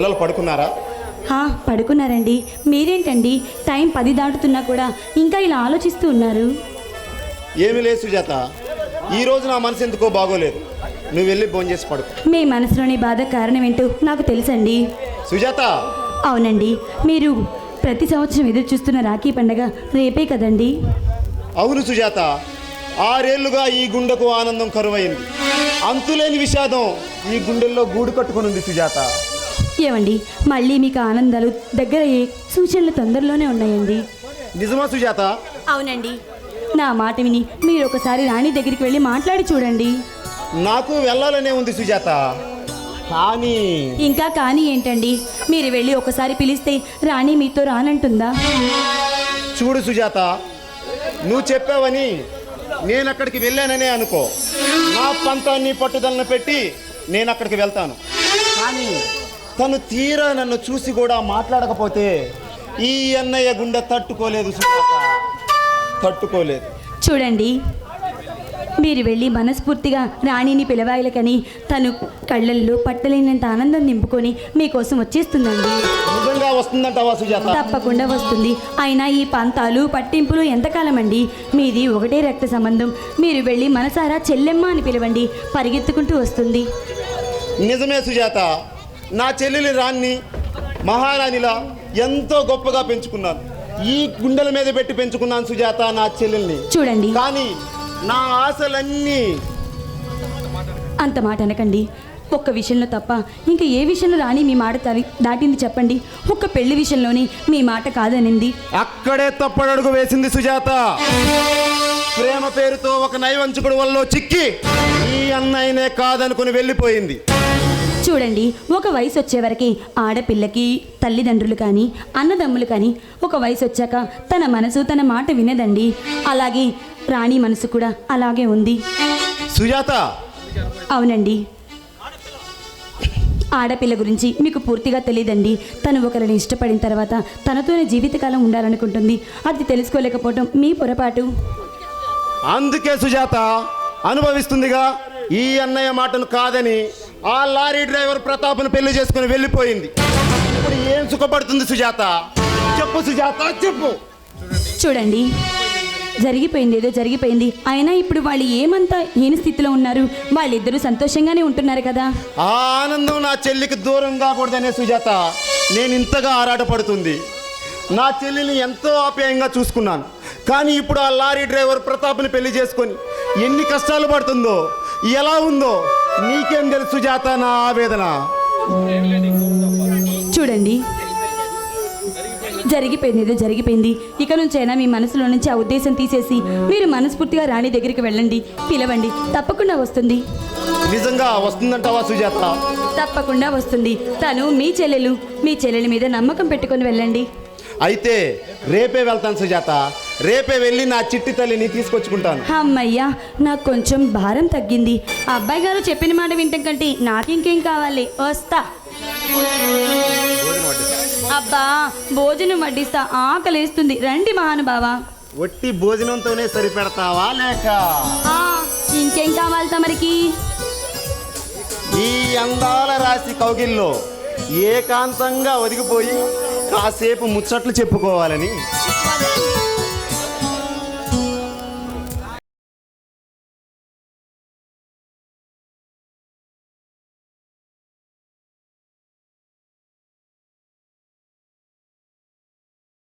పిల్లలు పడుకున్నారా? హా, పడుకున్నారండి. మీరేంటండి? టైం పది దాటుతున్నా కూడా ఇంకా ఇలా ఆలోచిస్తూ ఉన్నారు. ఏమీ లేదు సుజాత. ఈ రోజు నా మనసు ఎందుకో బాగోలేదు. నువ్వు వెళ్ళి భోంచేసి చేసి పడుకో. మీ మనసులోని బాధ కారణం ఏంటో నాకు తెలుసండి. సుజాత! అవునండి. మీరు ప్రతి సంవత్సరం ఎదురు చూస్తున్న రాఖీ పండగ రేపే కదండి. అవును సుజాత. ఆరేళ్ళుగా ఈ గుండెకు ఆనందం కరువైంది. అంతులేని విషాదం ఈ గుండెల్లో గూడు కట్టుకుని ఉంది సుజాత. ఏమండి మళ్ళీ మీకు ఆనందాలు దగ్గర సూచనలు తొందరలోనే ఉన్నాయండి. నిజమా సుజాత? అవునండి. నా మాట విని మీరు ఒకసారి రాణి దగ్గరికి వెళ్ళి మాట్లాడి చూడండి. నాకు వెళ్ళాలనే ఉంది సుజాత. కానీ ఇంకా కానీ ఏంటండి? మీరు వెళ్ళి ఒకసారి పిలిస్తే రాణి మీతో రానంటుందా? చూడు సుజాత నువ్వు చెప్పావని నేను అక్కడికి వెళ్ళాననే అనుకో. నా పంతాన్ని పట్టుదలను పెట్టి నేను అక్కడికి వెళ్తాను. కానీ తను తీరా నన్ను చూసి కూడా మాట్లాడకపోతే ఈ అన్నయ్య గుండె తట్టుకోలేదు సుజాత తట్టుకోలేదు. చూడండి మీరు వెళ్ళి మనస్ఫూర్తిగా రాణిని పిలవాయలకని తను కళ్ళల్లో పట్టలేనంత ఆనందం నింపుకొని మీకోసం వచ్చేస్తుందండి. నిజంగా వస్తుందంటావా సుజాత? తప్పకుండా వస్తుంది. అయినా ఈ పంతాలు పట్టింపులు ఎంతకాలం అండి మీది ఒకటే రక్త సంబంధం. మీరు వెళ్ళి మనసారా చెల్లెమ్మ అని పిలవండి. పరిగెత్తుకుంటూ వస్తుంది. నిజమే సుజాత. నా చెల్లెలి రాణ్ణి మహారాణిలా ఎంతో గొప్పగా పెంచుకున్నాను. ఈ గుండెల మీద పెట్టి పెంచుకున్నాను సుజాత నా చెల్లెల్ని. చూడండి. కానీ నా ఆశలన్నీ అంత మాట అనకండి. ఒక్క విషయంలో తప్ప ఇంకా ఏ విషయంలో రాణి మీ మాట దాటింది చెప్పండి. ఒక్క పెళ్ళి విషయంలోనే మీ మాట కాదనింది. అక్కడే తప్పడడుగు వేసింది సుజాత. ప్రేమ పేరుతో ఒక నైవంచకుడు వల్ల చిక్కి ఈ అన్నయ్యనే కాదనుకుని వెళ్ళిపోయింది. చూడండి ఒక వయసు వచ్చేవరకు ఆడపిల్లకి తల్లిదండ్రులు కానీ అన్నదమ్ములు కానీ ఒక వయసు వచ్చాక తన మనసు తన మాట వినదండి. అలాగే రాణి మనసు కూడా అలాగే ఉంది. సుజాత! అవునండి. ఆడపిల్ల గురించి మీకు పూర్తిగా తెలియదండి తను ఒకరిని ఇష్టపడిన తర్వాత తనతోనే జీవితకాలం ఉండాలనుకుంటుంది. అది తెలుసుకోలేకపోవడం మీ పొరపాటు. అందుకే సుజాత అనుభవిస్తుందిగా ఈ అన్నయ్య మాటను కాదని ఆ లారీ డ్రైవర్ ప్రతాప్ను పెళ్ళి చేసుకుని వెళ్ళిపోయింది. ఇప్పుడు ఏం సుఖపడుతుంది సుజాత? చెప్పు సుజాత చెప్పు. చూడండి జరిగిపోయింది ఏదో జరిగిపోయింది. అయినా ఇప్పుడు వాళ్ళు ఏమంతా ఏని స్థితిలో ఉన్నారు? వాళ్ళిద్దరూ సంతోషంగానే ఉంటున్నారు కదా? ఆ ఆనందం నా చెల్లికి దూరం కాకూడదనే సుజాత నేను ఇంతగా ఆరాటపడుతుంది. నా చెల్లిని ఎంతో ఆప్యాయంగా చూసుకున్నాను. కానీ ఇప్పుడు ఆ లారీ డ్రైవర్ ప్రతాప్ని పెళ్ళి చేసుకొని ఎన్ని కష్టాలు పడుతుందో ఎలా ఉందో నీకేం తెలుసు సుజాత నా ఆవేదన. చూడండి. జరిగిపోయింది ఏదో జరిగిపోయింది. ఇక నుంచైనా మీ మనసులో నుంచి ఆ ఉద్దేశం తీసేసి మీరు మనస్ఫూర్తిగా రాణి దగ్గరికి వెళ్ళండి. పిలవండి. తప్పకుండా వస్తుంది. నిజంగా వస్తుందంటావా సుజాత? తప్పకుండా వస్తుంది. తను మీ చెల్లెలు. మీ చెల్లెల మీద నమ్మకం పెట్టుకొని వెళ్ళండి. అయితే రేపే వెళ్తాను సుజాత. రేపే వెళ్ళి నా చిట్టి తల్లిని తీసుకొచ్చుకుంటాను. అమ్మయ్యా నాకు కొంచెం భారం తగ్గింది. ఆ అబ్బాయి గారు చెప్పిన మాట వింటం కంటే నాకింకేం కావాలి? వస్తా. అబ్బా భోజనం వడ్డిస్తా. ఆకలేస్తుంది. రండి మహానుభావా. ఒట్టి భోజనంతోనే సరిపెడతావా లేక? ఇంకేం కావాలి తమరికి? ఈ అందాల రాశి కౌగిల్లో ఏకాంతంగా ఒదిగిపోయి కాసేపు ముచ్చట్లు చెప్పుకోవాలని.